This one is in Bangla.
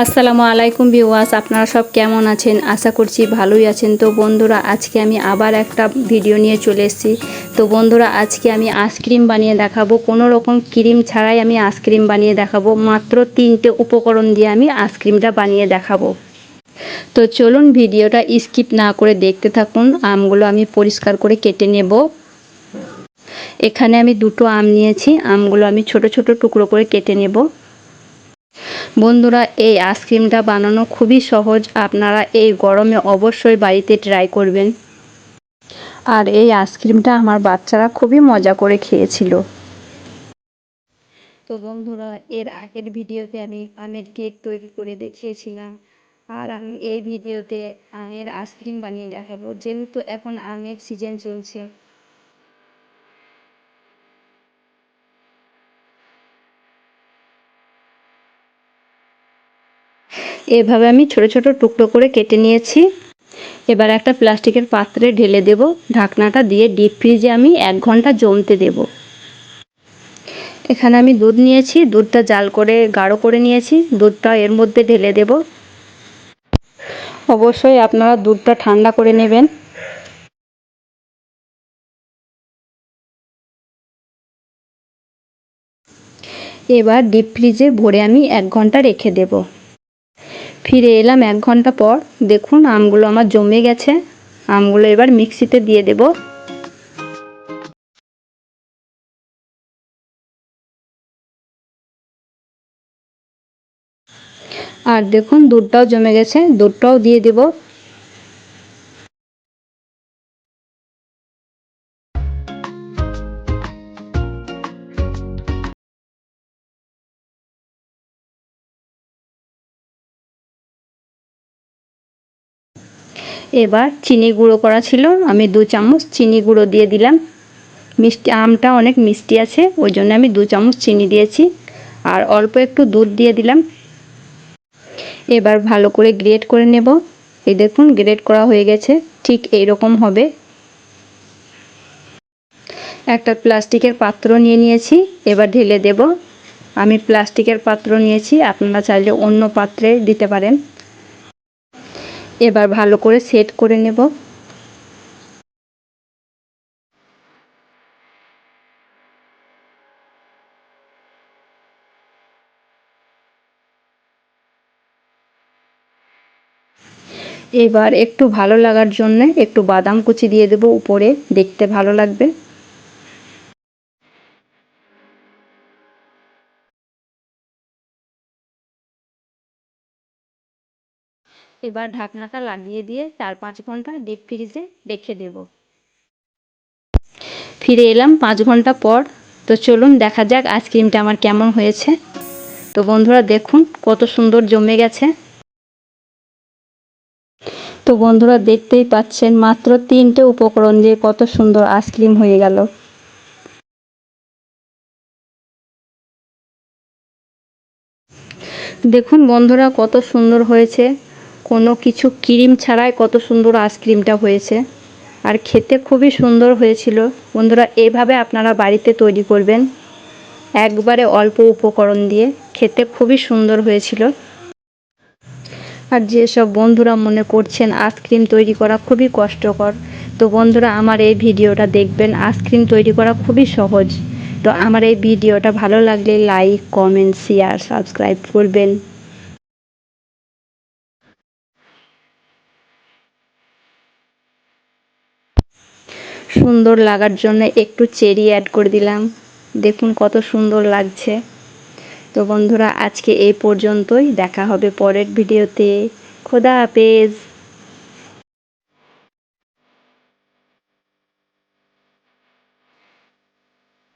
আসসালামু আলাইকুম ভিউয়ার্স, আপনারা সব কেমন আছেন? আশা করছি ভালোই আছেন। তো বন্ধুরা, আজকে আমি আবার একটা ভিডিও নিয়ে চলে এসেছি। তো বন্ধুরা, আজকে আমি আইসক্রিম বানিয়ে দেখাবো। কোনো রকম ক্রিম ছাড়াই আমি আইসক্রিম বানিয়ে দেখাবো। মাত্র তিনটে উপকরণ দিয়ে আমি আইসক্রিমটা বানিয়ে দেখাবো। তো চলুন ভিডিওটা স্কিপ না করে দেখতে থাকুন। আমগুলো আমি পরিষ্কার করে কেটে নেব। এখানে আমি দুটো আম নিয়েছি। আমগুলো আমি ছোট ছোট টুকরো করে কেটে নেব। বন্ধুরা, এই আইসক্রিমটা বানানো খুবই সহজ। আপনারা এই গরমে অবশ্যই বাড়িতে ট্রাই করবেন। আর এই আইসক্রিমটা আমার বাচ্চারা খুবই মজা করে খেয়েছিল। তো বন্ধুরা, এর আগের ভিডিওতে আমি আমের কেক তৈরি করে দেখিয়েছিলাম। আর আমি এই ভিডিওতে আমের আইসক্রিম বানিয়ে দেখাবো। যেহেতু এখন আমের সিজন চলছে এভাবে আমি ছোট ছোট টুকরো করে কেটে নিয়েছি। এবার একটা প্লাস্টিকের পাত্রে ঢেলে দেব। ঢাকনাটা দিয়ে ডিপ ফ্রিজে আমি এক ঘণ্টা জমতে দেব। এখানে আমি দুধ নিয়েছি। দুধটা জাল করে, গাঢ় করে নিয়েছি। দুধটা এর মধ্যে ঢেলে দেব। অবশ্যই আপনারা দুধটা ঠান্ডা করে নেবেন। এবার ডিপ ফ্রিজে ভরে আমি এক ঘণ্টা রেখে দেবো। ফিরে এলাম এক ঘণ্টা পর। দেখুন, আমগুলো আমার জমে গেছে। আমগুলো এবার মিক্সিতে দিয়ে দেব। আর দেখুন, দুধটাও জমে গেছে। দুধটাও দিয়ে দেব। এবার চিনি গুঁড়ো করা ছিল। আমি দু চামচ চিনি গুঁড়ো দিয়ে দিলাম। মিষ্টি, আমটা অনেক মিষ্টি আছে, ওই জন্য আমি দু চামচ চিনি দিয়েছি। আর অল্প একটু দুধ দিয়ে দিলাম। এবার ভালো করে গ্রেট করে নেব। এই দেখুন, গ্রেট করা হয়ে গেছে। ঠিক এই রকম হবে। একটা প্লাস্টিকের পাত্র নিয়ে নিয়েছি। এবার ঢেলে দেব। আমি প্লাস্টিকের পাত্র নিয়েছি। আপনারা চাইলে অন্য পাত্রে দিতে পারেন। এবার ভালো করে সেট করে নেব। এবার একটু ভালো লাগার জন্য একটু বাদাম কুচি দিয়ে দেব উপরে, দেখতে ভালো লাগবে। এবার ঢাকনাটা লাগিয়ে দিয়ে চার পাঁচ ঘণ্টা ডিপ ফ্রিজে রেখে দেব। ফিরে এলাম পাঁচ ঘণ্টা পর। তো চলুন দেখা যাক আইসক্রিমটা আমার কেমন হয়েছে। তো বন্ধুরা দেখুন কত সুন্দর জমে গেছে। তো বন্ধুরা দেখতেই পাচ্ছেন মাত্র তিনটে উপকরণ দিয়ে কত সুন্দর আইসক্রিম হয়ে গেল। দেখুন বন্ধুরা কত সুন্দর হয়েছে। কোনো কিছু ক্রিম ছাড়াই কত সুন্দর আইসক্রিমটা হয়েছে। আর খেতে খুবই সুন্দর হয়েছিল। বন্ধুরা, এভাবে আপনারা বাড়িতে তৈরি করবেন। একবারে অল্প উপকরণ দিয়ে খেতে খুবই সুন্দর হয়েছিল। আর যেসব বন্ধুরা মনে করছেন আইসক্রিম তৈরি করা খুবই কষ্টকর, তো বন্ধুরা আমার এই ভিডিওটা দেখবেন। আইসক্রিম তৈরি করা খুবই সহজ। তো আমার এই ভিডিওটা ভালো লাগলে লাইক, কমেন্ট শেয়ার সাবস্ক্রাইব করবেন। সুন্দর লাগার জন্য একটু চেরি অ্যাড করে দিলাম। দেখুন কত সুন্দর লাগছে। তো বন্ধুরা, আজকে এই পর্যন্তই। দেখা হবে পরের ভিডিওতে খোদা হাফেজ।